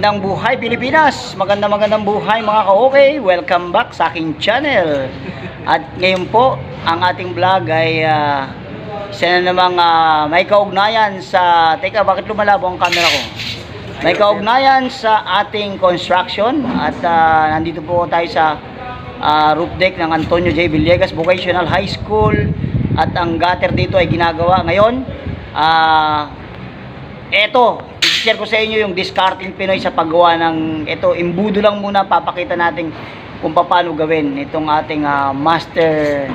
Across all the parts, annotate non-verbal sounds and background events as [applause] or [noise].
Magandang buhay Pilipinas! Magandang magandang buhay mga ka-okay! Welcome back sa aking channel! At ngayon po, ang ating vlog ay uh, isa na namang ah, may kaugnayan sa... Teka, bakit lumalabo ang camera ko? May kaugnayan sa ating construction at ah, nandito po tayo sa ah, roof deck ng Antonio J. Villegas Vocational High School at ang gutter dito ay ginagawa ngayon. Ah... Eto, i-share ko sa inyo yung discarding Pinoy sa paggawa ng ito, imbudo lang muna papakita natin kung paano gawin itong ating ah, master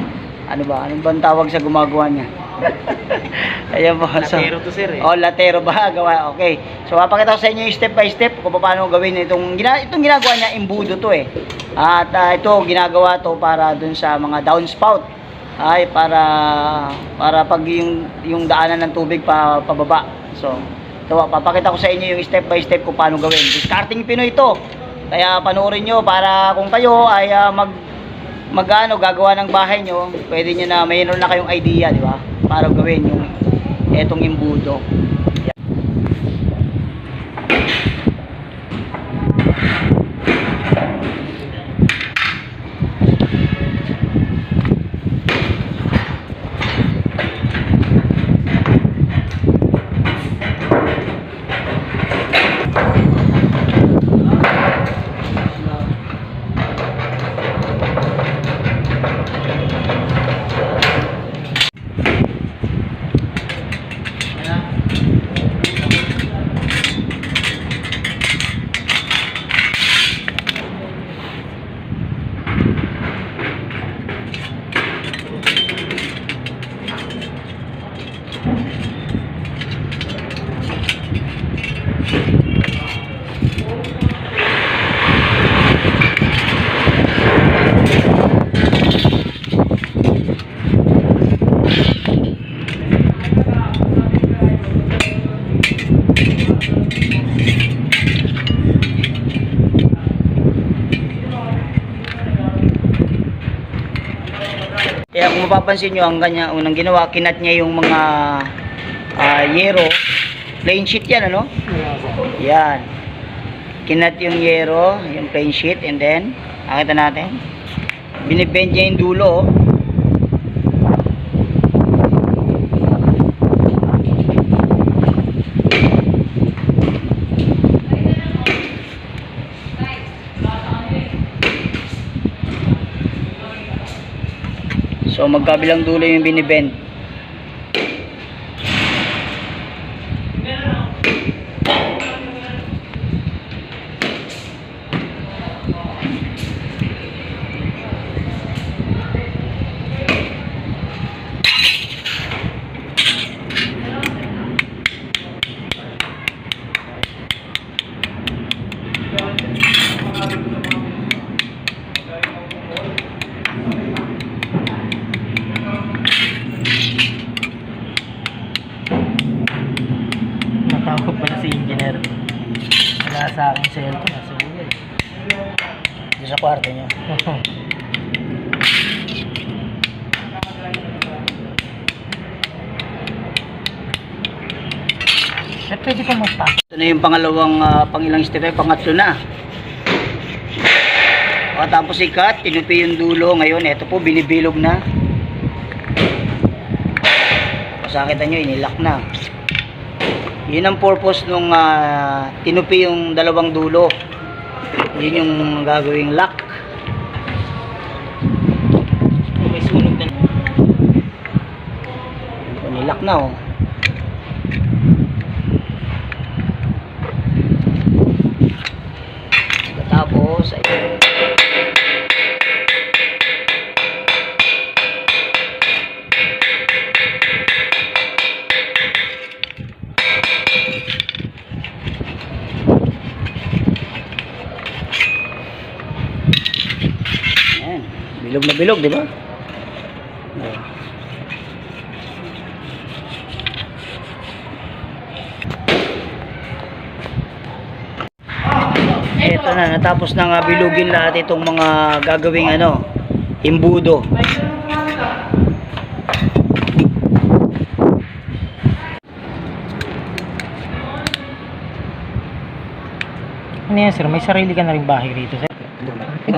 ano ba, anong bang tawag sa gumagawa niya? [laughs] Ayan po. so- Latero to, sir, eh. Oh, latero ba [laughs] gawa? Okay. So papakita ko sa inyo yung step by step kung paano gawin itong gina, itong ginagawa niya imbudo to eh. At ah, ito ginagawa to para dun sa mga downspout ay para para pag yung yung daanan ng tubig pa pababa. So, ito papakita ko sa inyo yung step by step kung paano gawin. Discarding Pinoy ito. Kaya panoorin nyo para kung kayo ay ah, mag magano gagawa ng bahay nyo, pwede nyo na mayroon na kayong idea, di ba? Para gawin yung etong imbudo. Kaya kung mapapansin nyo, ang kanya, unang ginawa, kinat niya yung mga ah, yero. Plain sheet yan, ano? Yan. Kinat yung yero, yung plain sheet, and then, nakita natin, binibend niya yung dulo, oh. So magkabilang dulo yung binibend. Natawag pala si engineer. Wala sa aking cellphone. Nasa ulo eh. Dito sa kwarto niya. [laughs] Eh, pwede ka magpa. Ito na yung pangalawang ah, pangilang step, pangatlo na. Pagkatapos ikat, tinupi yung dulo. Ngayon, ito po, binibilog na. Masakita nyo, inilak na. Yun ang purpose nung ah, tinupi yung dalawang dulo. Yun yung gagawing lock. May sunog na. So, nilak na oh. Tapos, ayun. Bilog na bilog, di ba? Ito na, natapos na nga bilugin lahat itong mga gagawing ano, imbudo. na yan, sir. May sarili ka na rin bahay rito, sir. [laughs]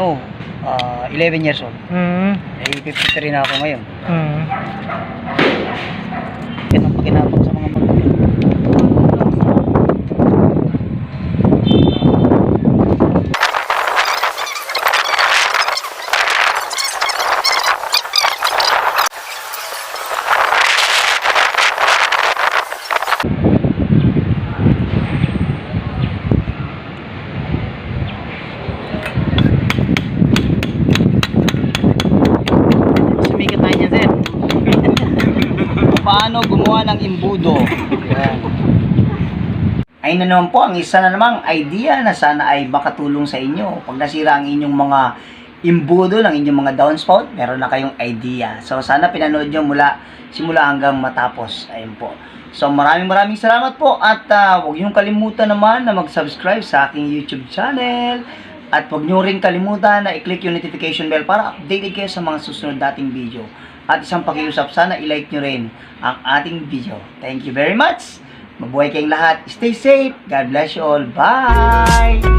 Oh, ah, 11 years old. Hmm. Eh, 53 na ako ngayon. Hmm. Yan ang paginapag sa mga magulang. Sumikat tayo dyan, sir. Paano gumawa ng imbudo? Ay na naman po ang isa na namang idea na sana ay makatulong sa inyo. Pag nasira ang inyong mga imbudo ng inyong mga downspout, meron na kayong idea. So sana pinanood nyo mula simula hanggang matapos. Ayun po. So maraming maraming salamat po at ah, huwag niyong kalimutan naman na mag-subscribe sa aking YouTube channel. At huwag niyo rin kalimutan na i-click yung notification bell para updated kayo sa mga susunod dating video. At isang pakiusap, sana i-like nyo rin ang ating video. Thank you very much! Mabuhay kayong lahat. Stay safe. God bless you all. Bye!